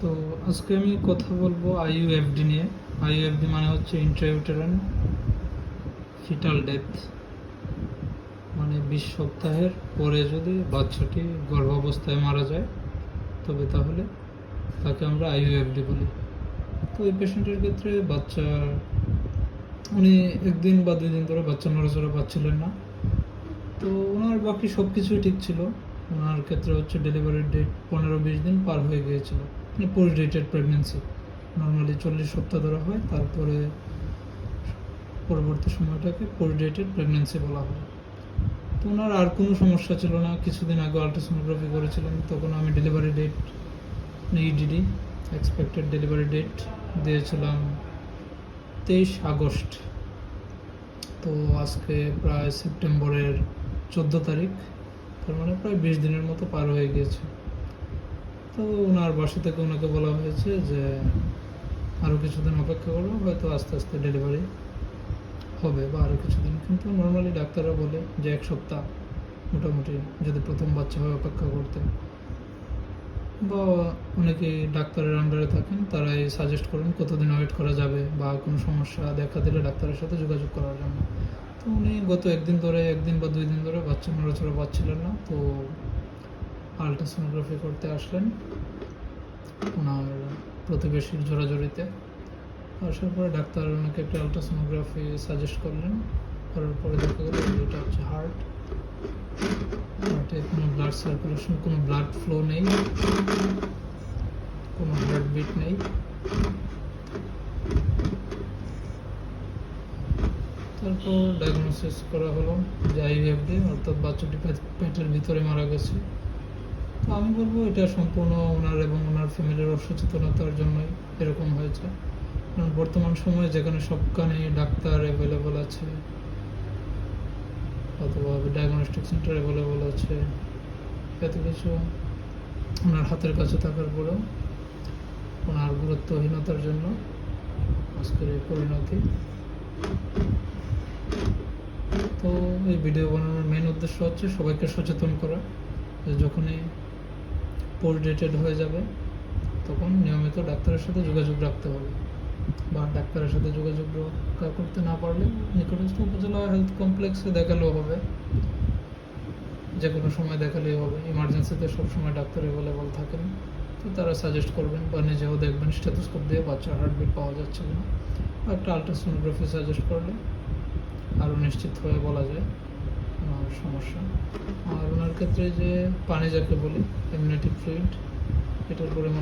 তো আজকে আমি কথা বলব আইইউএফডি নিয়ে। আইইউএফডি মানে হচ্ছে ইন্ট্রাইউটেরান ফিটাল ডেথ মানে বিশ সপ্তাহের পরে যদি বাচ্চাটি গর্ভাবস্থায় মারা যায়, তবে তাহলে তাকে আমরা আইইউএফডি বলি। তো এই পেশেন্টের ক্ষেত্রে বাচ্চা, উনি একদিন বা দুই দিন ধরে বাচ্চা নড়াচড়া পাচ্ছিলেন না। তো ওনার বাকি সব কিছুই ঠিক ছিল। ওনার ক্ষেত্রে হচ্ছে ডেলিভারির ডেট পনেরো বিশ দিন পার হয়ে গিয়েছিল। পোস্ট ডেটেড প্রেগনেন্সি নর্মালি চল্লিশ সপ্তাহ ধরা হয়, তারপরে পরবর্তী সময়টাকে পোস্ট ডেটেড প্রেগনেন্সি বলা হয়। তো ওনার আর কোনো সমস্যা ছিল না, কিছুদিন আগে আলট্রাসোনোগ্রাফি করেছিলাম তখন আমি delivery date EDD expected delivery date দিয়েছিলাম তেইশ আগস্ট। তো আজকে প্রায় সেপ্টেম্বরের চোদ্দ তারিখ, তার মানে প্রায় বিশ দিনের মতো পার হয়ে গিয়েছে। তো ওনার বাসা থেকে ওনাকে বলা হয়েছে যে আরও কিছুদিন অপেক্ষা করব, হয়তো আস্তে আস্তে ডেলিভারি হবে বা আরও কিছুদিন। কিন্তু নর্মালি ডাক্তাররা বলে যে এক সপ্তাহ মোটামুটি যদি প্রথম বাচ্চা হয় অপেক্ষা করতে। বা অনেকে ডাক্তারের আন্ডারে থাকেন তারাই সাজেস্ট করেন কতদিন ওয়েট করা যাবে বা কোনো সমস্যা দেখা দিলে ডাক্তারের সাথে যোগাযোগ করার জন্য। তো উনি গত একদিন ধরে, একদিন বা দুই দিন ধরে বাচ্চা, নড়াচড়া পাচ্ছিলেন না, তো আলট্রাসোনোগ্রাফি করতে আসলেন ওনার প্রতিবেশীর জোরাজোরিতে। আসার পরে ডাক্তার ওনাকে একটা আলট্রাসোনোগ্রাফি সাজেস্ট করলেন। করার পরে দেখা গেল যে এটা হচ্ছে হার্ট হার্টে কোনো ব্লাড সার্কুলেশন কোনো ব্লাড ফ্লো নেই। কোনো হার্টবিট নেই। তারপর ডায়াগনোসিস করা হলো যে আইভিএফডি অর্থাৎ বাচ্চাটি পেটের ভিতরে মারা গেছে। তো আমি বলব এটা সম্পূর্ণ ওনার এবং ওনার ফ্যামিলির অসচেতনতার জন্যই এরকম হয়েছে। কারণ বর্তমান সময়ে যেখানে সবখানে ডাক্তার অ্যাভেলেবল আছে, অথবা ডায়াগনস্টিক সেন্টার অ্যাভেলেবল আছে, এত কিছু ওনার হাতের কাছে থাকার পরেও ওনার গুরুত্বহীনতার জন্য আজকের এই পরিণতি। তো এই ভিডিও বানানোর মেন উদ্দেশ্য হচ্ছে সবাইকে সচেতন করা যখনই পোস্ট ডেটেড হয়ে যাবে, তখন নিয়মিত ডাক্তারের সাথে যোগাযোগ রাখতে হবে বা ডাক্তারের সাথে যোগাযোগ রক্ষা করতে না পারলে নিকটস্থ উপজেলা হেলথ কমপ্লেক্সে দেখালেও হবে যে কোনো সময় দেখালেই হবে। ইমার্জেন্সিতে সবসময় ডাক্তার অ্যাভেলেবল থাকেন, তো তারা সাজেস্ট করবেন বা নিজেও দেখবেন স্টেথোস্কোপ দিয়ে বাচ্চার হার্টবিট পাওয়া যাচ্ছে কিনা। বা একটা আলট্রাসোনোগ্রাফি সাজেস্ট করলে আরও নিশ্চিত হয়ে বলা যায় সমস্যা। আর ওনার ক্ষেত্রে যে পানি যাকে বলি ইমিউনিটি ফ্লুইড এটার পরিমাণ